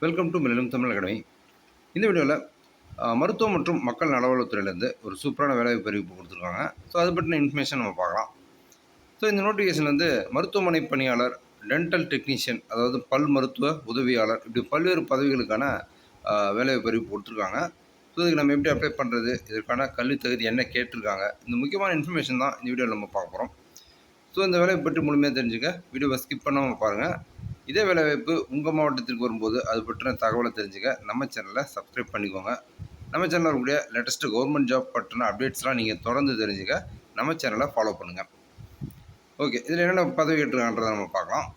Welcome to millennium Tamil academy இந்த வீடியோவில் மருத்துவம் மற்றும் மக்கள் நலவளத்துறையிலேருந்து ஒரு சூப்பரான வேலைவாய்ப்பு அறிவிப்பு கொடுத்துருக்காங்க. ஸோ அதை பற்றின இன்ஃபர்மேஷன் நம்ம பார்க்கலாம். ஸோ இந்த நோட்டிஃபிகேஷன் வந்து மருத்துவமனை பணியாளர் டென்டல் டெக்னீஷியன் அதாவது பல் மருத்துவ உதவியாளர் இப்படி பல்வேறு பதவிகளுக்கான வேலைவாய்ப்பு அறிவிப்பு கொடுத்துருக்காங்க. ஸோ இதுக்கு நம்ம எப்படி அப்ளை பண்ணுறது இதற்கான கல்வி தகுதி என்ன கேட்டிருக்காங்க இந்த முக்கியமான இன்ஃபர்மேஷன் தான் இந்த வீடியோவில் நம்ம பார்க்க போகிறோம் ஸோ இந்த வேலையை பற்றி முழுமையாக தெரிஞ்சுக்க வீடியோவை ஸ்கிப் பண்ணாமல் பாருங்கள் இதே வேலைவாய்ப்பு உங்கள் மாவட்டத்திற்கு வரும்போது அது பற்றின தகவலை தெரிஞ்சுக்க நம்ம சேனலை சப்ஸ்கிரைப் பண்ணிக்கோங்க. நம்ம சேனலில் இருக்கக்கூடிய லேட்டஸ்ட்டு கவர்மெண்ட் ஜாப் பற்றின அப்டேட்ஸ்லாம் நீங்கள் தொடர்ந்து தெரிஞ்சுக்க நம்ம சேனலை ஃபாலோ பண்ணுங்கள் ஓகே இதில் என்னென்ன பதவி கேட்டிருக்கான்றதை நம்ம பார்க்கலாம்.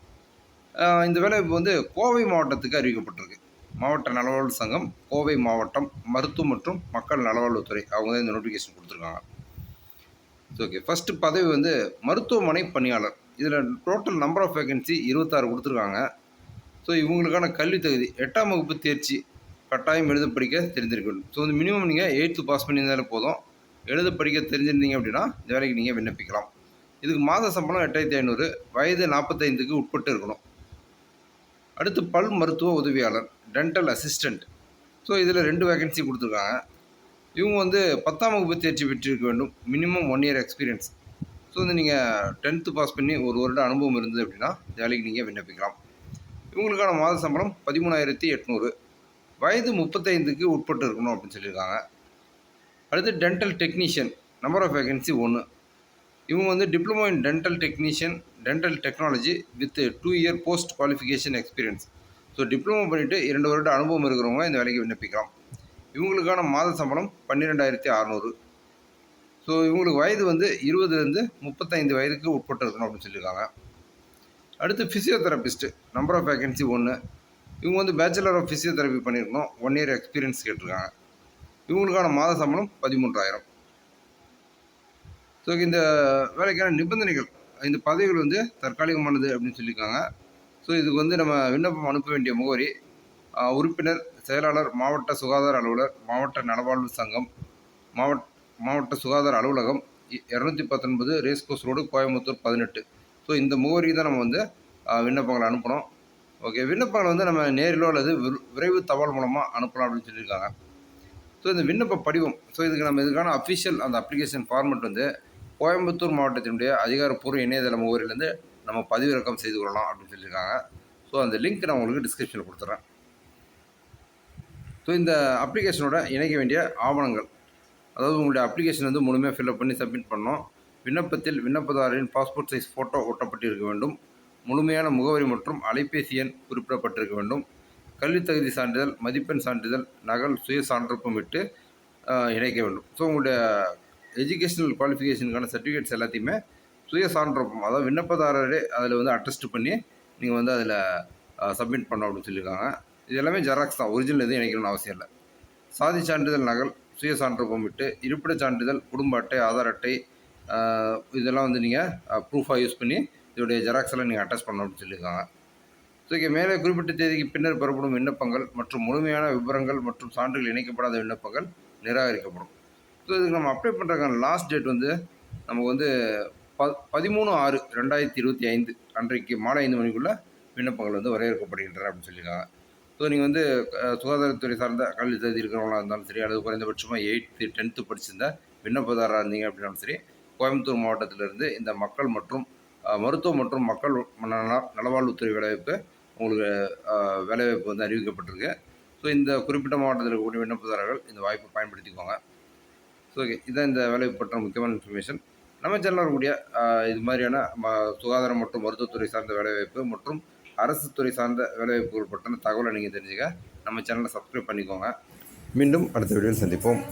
இந்த வேலைவாய்ப்பு வந்து கோவை மாவட்டத்துக்கு அறிவிக்கப்பட்டிருக்கு. மாவட்ட நலவாழ்வு சங்கம் கோவை மாவட்டம் மருத்துவம் மற்றும் மக்கள் நலவாழ்வுத்துறை அவங்க தான் இந்த நோட்டிஃபிகேஷன் கொடுத்துருக்காங்க. ஓகே ஃபஸ்ட்டு பதவி வந்து மருத்துவமனை பணியாளர். இதில் டோட்டல் நம்பர் ஆஃப் வேகன்சி இருபத்தாறு கொடுத்துருக்காங்க. ஸோ இவங்களுக்கான கல்வி தகுதி எட்டாம் வகுப்பு தேர்ச்சி கட்டாயம் எழுத படிக்க தெரிஞ்சிருக்கணும் ஸோ வந்து மினிமம் நீங்கள் எயித்து பாஸ் பண்ணியிருந்தாலே போதும். எழுத படிக்க தெரிஞ்சிருந்தீங்க அப்படின்னா இந்த வேலைக்கு நீங்கள் விண்ணப்பிக்கலாம். இதுக்கு மாத சம்பளம் எட்டாயிரத்தி ஐநூறு வயது நாற்பத்தைந்துக்கு உட்பட்டு இருக்கணும். அடுத்து பல் மருத்துவ உதவியாளர் டென்டல் அசிஸ்டண்ட் ஸோ இதில் ரெண்டு வேகன்சி கொடுத்துருக்காங்க. இவங்க வந்து பத்தாம் வகுப்பு தேர்ச்சி பெற்றிருக்க வேண்டும். மினிமம் ஒன் இயர் எக்ஸ்பீரியன்ஸ் வந்து நீங்கள் டென்த்து பாஸ் பண்ணி ஒரு வருட அனுபவம் இருந்தது அப்படின்னா இந்த வேலைக்கு நீங்கள் விண்ணப்பிக்கலாம். இவங்களுக்கான மாத சம்பளம் பதிமூணாயிரத்தி எட்நூறு. வயது முப்பத்தைந்துக்கு உட்பட்டு இருக்கணும் அப்படின்னு சொல்லியிருக்காங்க. அடுத்து dental technician number of vacancy ஒன்று இவங்க வந்து diploma in dental technician dental technology with two year post qualification experience so diploma பண்ணிவிட்டு இரண்டு வருட அனுபவம் இருக்கிறவங்க இந்த வேலைக்கு விண்ணப்பிக்கலாம். இவங்களுக்கான மாத சம்பளம் பன்னிரெண்டாயிரத்தி அறநூறு. ஸோ இவங்களுக்கு வயது வந்து இருபதுலேருந்து முப்பத்தைந்து வயதுக்கு உட்பட்டு இருக்கணும் அப்படின்னு சொல்லியிருக்காங்க. அடுத்து ஃபிசியோதெரபிஸ்ட்டு நம்பர் ஆஃப் வேகன்சி ஒன்று இவங்க வந்து பேச்சுலர் ஆஃப் ஃபிசியோதெரபி பண்ணியிருக்கணும். ஒன் இயர் எக்ஸ்பீரியன்ஸ் கேட்டிருக்காங்க. இவங்களுக்கான மாத சம்பளம் பதிமூன்றாயிரம். ஸோ இந்த வேலைக்கான நிபந்தனைகள் இந்த பதவிகள் வந்து தற்காலிகமானது அப்படின்னு சொல்லியிருக்காங்க. ஸோ இதுக்கு வந்து நம்ம விண்ணப்பம் அனுப்ப வேண்டிய முகவரி உறுப்பினர் செயலாளர் மாவட்ட சுகாதார அலுவலர் மாவட்ட நலவாழ்வு சங்கம் மாவட்ட மாவட்ட சுகாதார அலுவலகம் இ- இரநூத்தி பத்தொன்பது ரேஸ்கோஸ் ரோடு கோயம்புத்தூர் பதினெட்டு. ஸோ இந்த முகவரிக்கு தான் நம்ம வந்து விண்ணப்பங்களை அனுப்பணும். ஓகே விண்ணப்பங்களை வந்து நம்ம நேரிலோ அல்லது விரு- விரைவு தபால் மூலமாக அனுப்பலாம் அப்படின்னு சொல்லியிருக்காங்க. ஸோ இந்த விண்ணப்ப படிவம் ஸோ இதுக்கு நம்ம இதுக்கான அஃபிஷியல் அந்த அப்ளிகேஷன் ஃபார்மெட் வந்து கோயம்புத்தூர் மாவட்டத்தினுடைய அதிகாரப்பூர்வ இணையதள முகவரியிலேருந்து நம்ம பதிவிறக்கம் செய்து கொள்ளலாம் அப்படின்னு சொல்லியிருக்காங்க. ஸோ அந்த லிங்க் நான் உங்களுக்கு டிஸ்கிரிப்ஷனில் கொடுத்துட்றேன் ஸோ இந்த அப்ளிகேஷனோட இணைக்க வேண்டிய ஆவணங்கள் அதாவது உங்களுடைய அப்ளிகேஷன் வந்து முழுமையாக ஃபில்அப் பண்ணி சப்மிட் பண்ணோம். விண்ணப்பத்தில் விண்ணப்பதாரரின் பாஸ்போர்ட் சைஸ் ஃபோட்டோ ஒட்டப்பட்டிருக்க வேண்டும். முழுமையான முகவரி மற்றும் அலைபேசி எண் குறிப்பிடப்பட்டிருக்க வேண்டும். கல்வித் தகுதி சான்றிதழ் மதிப்பெண் சான்றிதழ் நகல் சுய சான்றப்பும் விட்டு இணைக்க வேண்டும். ஸோ உங்களுடைய எஜுகேஷனல் குவாலிஃபிகேஷனுக்கான சர்டிஃபிகேட்ஸ் எல்லாத்தையுமே சுய சான்றப்பும் அதாவது விண்ணப்பதாரரே அதில் வந்து அட்டஸ்ட் பண்ணி நீங்கள் வந்து அதில் சப்மிட் பண்ணணும் அப்படின்னு சொல்லியிருக்காங்க. இது எல்லாமே ஜெராக்ஸ் தான். ஒரிஜினல் எதுவும் இணைக்கணும்னு அவசியம் இல்லை. சாதி சான்றிதழ் நகல் சுய சான்று விட்டு இருப்பிடச் சான்றிதழ் குடும்ப அட்டை ஆதார் அட்டை இதெல்லாம் வந்து நீங்கள் ப்ரூஃபாக யூஸ் பண்ணி இதோடைய ஜெராக்ஸ் எல்லாம் நீங்கள் அட்டாச் பண்ணணும் அப்படின்னு சொல்லியிருக்காங்க. ஸோ இங்கே மேலே குறிப்பிட்ட தேதிக்கு பின்னர் பெறப்படும் விண்ணப்பங்கள் மற்றும் முழுமையான விவரங்கள் மற்றும் சான்றுகள் இணைக்கப்படாத விண்ணப்பங்கள் நிராகரிக்கப்படும். ஸோ இதுக்கு நம்ம அப்ளை பண்ணுறதுக்கான லாஸ்ட் டேட் வந்து நமக்கு வந்து ப பதிமூணு ஆறு ரெண்டாயிரத்தி இருபத்தி ஐந்து அன்றைக்கு மாலை ஐந்து மணிக்குள்ளே விண்ணப்பங்கள் வந்து வரையறுக்கப்படுகின்றன அப்படின்னு சொல்லியிருக்காங்க. ஸோ நீங்கள் வந்து சுகாதாரத்துறை சார்ந்த கல்வி தகுதி இருக்கிறவங்களா இருந்தாலும் சரி அல்லது குறைந்தபட்சமாக எயித்து டென்த்து படிச்சிருந்த விண்ணப்பதாரராக இருந்தீங்க அப்படின்னாலும் சரி கோயம்புத்தூர் மாவட்டத்திலிருந்து இந்த மக்கள் மற்றும் மருத்துவம் மற்றும் மக்கள் நலவாழ்வுத்துறை வேலைவாய்ப்பு உங்களுக்கு வேலைவாய்ப்பு வந்து அறிவிக்கப்பட்டிருக்கு. ஸோ இந்த குறிப்பிட்ட மாவட்டத்தில் இருக்கக்கூடிய விண்ணப்பதாரர்கள் இந்த வாய்ப்பை பயன்படுத்திக்கோங்க. ஸோ ஓகே இதான் இந்த வேலைவாய்ப்பு பற்றின முக்கியமான இன்ஃபர்மேஷன் நம்ம சேனலில் இருக்கக்கூடிய இது மாதிரியான ம சுகாதாரம் மற்றும் மருத்துவத்துறை சார்ந்த வேலைவாய்ப்பு மற்றும் அரசு துறை சார்ந்த வேலைவாய்ப்புகள் பற்றின தகவலை நீங்கள் தெரிஞ்சுக்க நம்ம சேனலை சப்ஸ்கிரைப் பண்ணிக்கோங்க. மீண்டும் அடுத்த வீடியோவில் சந்திப்போம்.